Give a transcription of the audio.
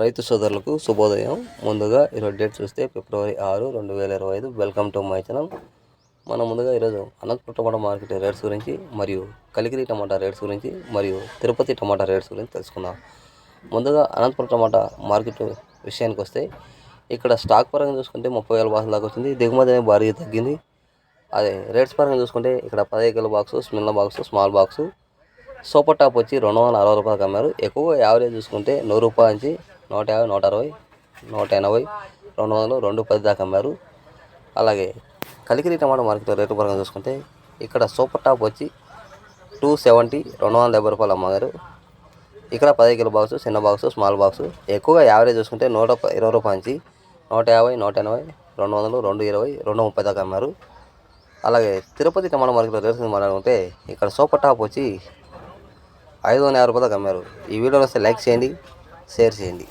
రైతు సోదరులకు శుభోదయం. ముందుగా ఈరోజు డేట్ చూస్తే ఫిబ్రవరి ఆరు రెండు వేల ఇరవై ఐదు. Welcome to my channel. మనం ముందుగా ఈరోజు అనంతపురం టమాటా మార్కెట్ రేట్స్ గురించి మరియు కలిగిరి టమాటా రేట్స్ గురించి మరియు తిరుపతి టమాటా రేట్స్ గురించి తెలుసుకుందాం. ముందుగా అనంతపురం టమాటా మార్కెట్ విషయానికి వస్తే ఇక్కడ స్టాక్ పరంగా చూసుకుంటే ముప్పై వేల బాక్స్ దాకా వచ్చింది. దిగుమతి అనేది భారీగా తగ్గింది. అదే రేట్స్ పరంగా చూసుకుంటే ఇక్కడ పదిహేను కిలో స్మిన్న స్మిల్ల స్మాల్ బాక్సు. సూపర్ టాప్ వచ్చి రెండు వందల అరవై రూపాయలకు అమ్మారు. ఎక్కువ యావరేజ్ చూసుకుంటే నూరు రూపాయల నుంచి నూట యాభై నూట అరవై నూట ఎనభై రెండు వందలు రెండు పది దాకా అమ్మారు. అలాగే కలికిరి టమాటా మార్కెట్ రేటు పరంగా చూసుకుంటే ఇక్కడ సూపర్ టాప్ వచ్చి టూ సెవెంటీ రెండు వందల డెబ్బై రూపాయలు అమ్మగారు. ఇక్కడ పది కిలో బాక్స్ చిన్న బాక్స్ స్మాల్ బాక్స్. ఎక్కువగా యావరేజ్ చూసుకుంటే నూట ఇరవై రూపాయల నుంచి నూట యాభై నూట ఎనభై రెండు వందలు రెండు ఇరవై రెండు ముప్పై దాకా అమ్మారు. అలాగే తిరుపతి టమాటా మార్కెట్ రేట్స్ మాట్లాడుకుంటే ఇక్కడ సూపర్ టాప్ వచ్చి ఐదు వందల యాభై రూపాయలకు అమ్మారు. ఈ వీడియో వస్తే లైక్ చేయండి. షేర్ చేయండి.